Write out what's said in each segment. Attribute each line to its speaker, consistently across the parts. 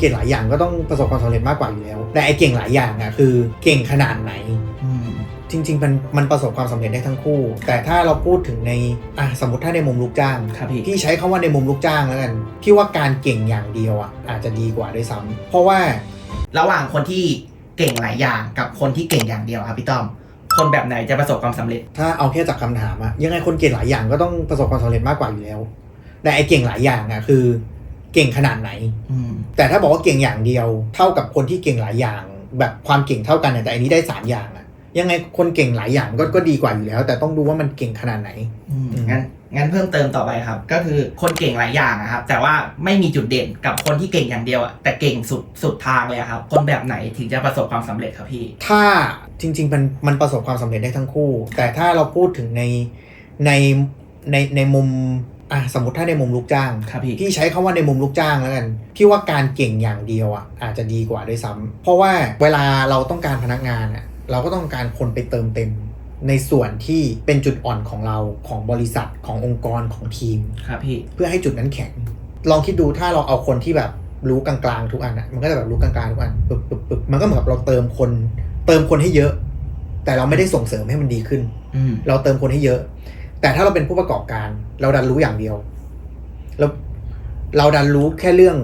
Speaker 1: เก่งหลายอย่างก็ต้องประสบความสำเร็จมากกว่าอยู่แล้ว แต่ไอ้เก่งหลายอย่างอะคือเก่งขนาดไหน
Speaker 2: อืม
Speaker 1: จริงๆมันมันประสบความสำเร็จได้ทั้งคู่ แต่ถ้าเราพูดถึงในอะสมมติถ้าในมุมลูกจ้าง
Speaker 2: ครับพี่
Speaker 1: พี่ใช้คาว่าในมุมลูกจ้างแล้วกันพี่ว่าการเก่งอย่างเดียวอะอาจจะดีกว่าด้วยซ้ำเพราะว่า
Speaker 2: ระหว่างคนที่เก่งหลายอย่างกับคนที่เก่งอย่างเดียวครับพี่ต้อมคนแบบไหนจะประสบความสำเร็จ
Speaker 1: ถ้าเอาแค่จากคำถามอะยังไงคนเก่งหลายอย่างก็ต้องประสบความสำเร็จมากกว่าอยู่แล้ว แต่ไอ้เก่งหลายอย่างอะคือ เก่งขนาดไหน
Speaker 2: อืม
Speaker 1: แต่ถ้าบอกว่าเก่งอย่างเดียว เท่ากับคนที่เก่งหลายอย่าง แบบความเก่งเท่ากันเนี่ยแต่อันนี้ได้สามอย่างอะยังไงคนเก่งหลายอย่างก็ก็ดีกว่าอยู่แล้ว แต่ต้องดูว่ามันเก่งขนาดไหน
Speaker 2: อืม
Speaker 1: อืม
Speaker 2: งั้นงั้นเพิ่มเติมต่อไปครับ ก็คือคนเก่งหลายอย่างอะครับ แต่ว่าไม่มีจุดเด่นกับคนที่เก่งอย่างเดียวอะแต่เก่งสุดสุดทางเลยอะครับ คนแบบไหนถึงจะประสบความสำเร็จครับพี่
Speaker 1: ถ้าจริง ๆ มันมันประสบความสำเร็จได้ทั้งคู่ แต่ถ้าเราพูดถึงในในในในมุม อะสมมติถ้าในมุมลูกจ้าง
Speaker 2: ครับพี่
Speaker 1: พี่ใช้คาว่าในมุมลูกจ้างแล้วกันพี่ว่าการเก่งอย่างเดียวอะอาจจะดีกว่าด้วยซ้ำเพราะว่าเวลาเราต้องการพนักงานอะเราก็ต้องการคนไปเติมเต็มในส่วนที่เป็นจุดอ่อนของเราของบริษัทขององค์กรของทีม
Speaker 2: ครับพี่
Speaker 1: เพื่อให้จุดนั้นแข็ง ลองคิดดูถ้าเราเอาคนที่แบบรู้กลางๆทุกอันอะมันก็จะแบบรู้กลางๆทุกอันปึ๊บปึ๊บปึ๊บมันก็เหมือนกับเราเติมคน เติมคนให้เยอะ แต่เราไม่ได้ส่งเสริมให้มันดีขึ้น
Speaker 2: อืม
Speaker 1: เราเติมคนให้เยอะ แต่ถ้าเราเป็นผู้ประกอบการ เราดันรู้อย่างเดียวเราเราดันรู้แค่เรื่อง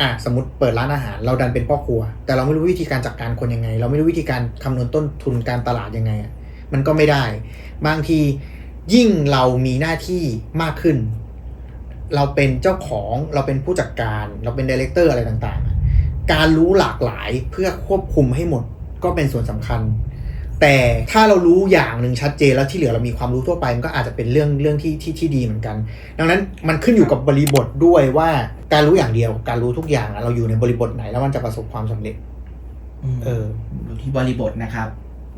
Speaker 1: อะสมมติเปิดร้านอาหาร เราดันเป็นพ่อครัว แต่เราไม่รู้วิธีการจัดการคนยังไง เราไม่รู้วิธีการคำนวณต้นทุนการตลาดยังไงอะมันก็ไม่ได้ บางทียิ่งเรามีหน้าที่มากขึ้น เราเป็นเจ้าของเราเป็นผู้จัดการ เราเป็นดีเลกเตอร์อะไรต่างๆ การรู้หลากหลายเพื่อควบคุมให้หมดก็เป็นส่วนสำคัญ แต่ถ้าเรารู้อย่างหนึ่งชัดเจนแล้วที่เหลือเรามีความรู้ทั่วไปมันก็อาจจะเป็นเรื่องเรื่องที่ที่ที่ดีเหมือนกัน ดังนั้นมันขึ้นอยู่กับบริบทด้วยว่าการรู้อย่างเดียว การรู้ทุกอย่างอะเราอยู่ในบริบทไหนแล้วมันจะประสบความสำเร็จเออ
Speaker 2: ดูที่บริบทนะครับ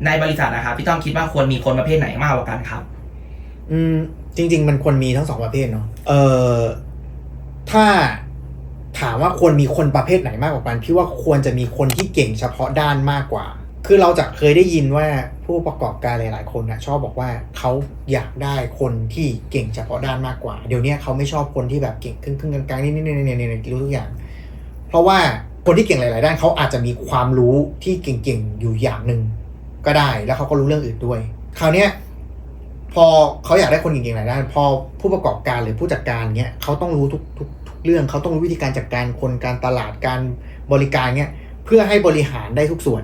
Speaker 2: ในบริษัทนะครับพี่ต้อมคิดว่าควรมีคนประเภทไหนมากกว่ากันครับ
Speaker 1: อืม จริง ๆ มันควรมีทั้งสองประเภทเนาะเออถ้าถามว่าควรมีคนประเภทไหนมากกว่ากันพี่ว่าควรจะมีคนที่เก่งเฉพาะด้านมากกว่า คือเราจะเคยได้ยินว่าผู้ประกอบการหลาย ๆ คนนะชอบบอกว่าเขาอยากได้คนที่เก่งเฉพาะด้านมากกว่า เดี๋ยวนี้เขาไม่ชอบคนที่แบบเก่งครึ่งครึ่งๆกลางๆนี่นี่นี่นี่นี่รู้ทุกอย่าง เพราะว่าคนที่เก่งหลาย ๆ ด้านเขาอาจจะมีความรู้ที่เก่ง ๆ อยู่อย่างหนึ่งก็ได้ แล้วเขาก็รู้เรื่องอื่นด้วย คราวเนี้ยพอเขาอยากได้คนเก่งๆหลายด้านพอผู้ประกอบการหรือผู้จัดการเนี้ยเขาต้องรู้ทุกทุกทุกเรื่องเขาต้องรู้วิธีการจัดการคนการตลาดการบริการเนี้ยเพื่อให้บริหารได้ทุกส่วน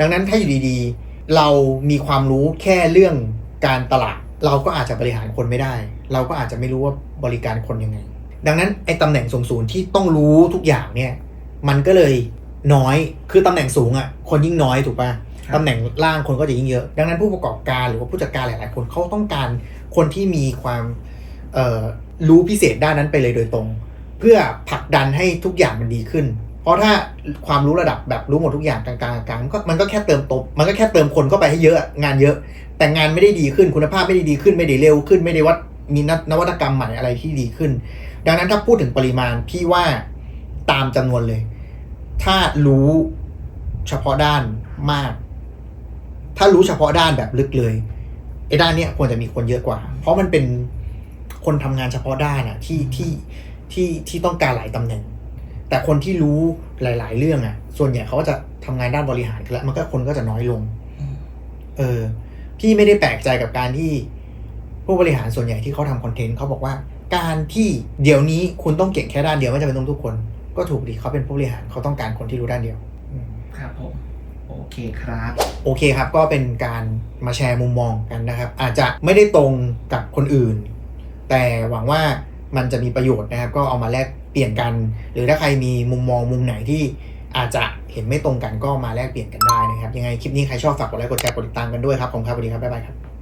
Speaker 1: ดังนั้นถ้าอยู่ดีๆ เรามีความรู้แค่เรื่องการตลาด เราก็อาจจะบริหารคนไม่ได้ เราก็อาจจะไม่รู้ว่าบริการคนยังไง ดังนั้นไอ้ตำแหน่งสูงๆที่ต้องรู้ทุกอย่างเนี่ยมันก็เลยน้อยคือตำแหน่งสูงอะ่ะคนยิ่งน้อยถูกปะ
Speaker 2: ครับ
Speaker 1: ตำแหน่งล่างคนก็จะยิ่งเยอะ ดังนั้นผู้ประกอบการหรือว่าผู้จัดการหลาย ๆ คนเขาต้องการคนที่มีความเอ่อรู้พิเศษด้านนั้นไปเลยโดยตรง เพื่อผลักดันให้ทุกอย่างมันดีขึ้น เพราะถ้าความรู้ระดับแบบรู้หมดทุกอย่างกลางๆกลางมันก็มันก็แค่เติมตบมันก็แค่เติมคนเข้าไปให้เยอะงานเยอะ แต่งานไม่ได้ดีขึ้นคุณภาพไม่ได้ดีขึ้นไม่ได้เร็วขึ้นไม่ได้วัดมีนวัตกรรมใหม่อะไรที่ดีขึ้น ดังนั้นถ้าพูดถึงปริมาณพี่ว่าตามจำนวนเลย ถ้ารู้เฉพาะด้านมาก ถ้ารู้เฉพาะด้านแบบลึกเลยไอ้ด้านเนี้ยควรจะมีคนเยอะกว่า เพราะมันเป็นคนทำงานเฉพาะด้านอะที่ที่ที่ที่ต้องการหลายตำแหน่ง แต่คนที่รู้หลาย ๆ เรื่องอะส่วนใหญ่เขาก็จะทำงานด้านบริหารกันแล้วมันก็คนก็จะน้อยลง
Speaker 2: อืม
Speaker 1: เออ พี่ไม่ได้แปลกใจกับการที่ผู้บริหารส่วนใหญ่ที่เขาทำคอนเทนต์เขาบอกว่า การที่เดี๋ยวนี้คุณต้องเก่งแค่ด้านเดียวไม่จำเป็นต้องทุกคน ก็ถูกดีเขาเป็นผู้บริหารเขาต้องการคนที่รู้ด้านเดียวอืม
Speaker 2: ครับผมโอเคครับ
Speaker 1: โอเคครับ ก็เป็นการมาแชร์มุมมองกันนะครับ อาจจะไม่ได้ตรงกับคนอื่น แต่หวังว่ามันจะมีประโยชน์นะครับ ก็เอามาแลก เปลี่ยนกัน หรือถ้าใครมีมุมมองมุมไหนที่อาจจะเห็นไม่ตรงกันก็มาแลกเปลี่ยนกันได้นะครับ ยังไงคลิปนี้ใครชอบฝากกดไลค์กดแชร์กดติดตามกันด้วยครับผมครับสวัสดีครับบ๊ายบายครับ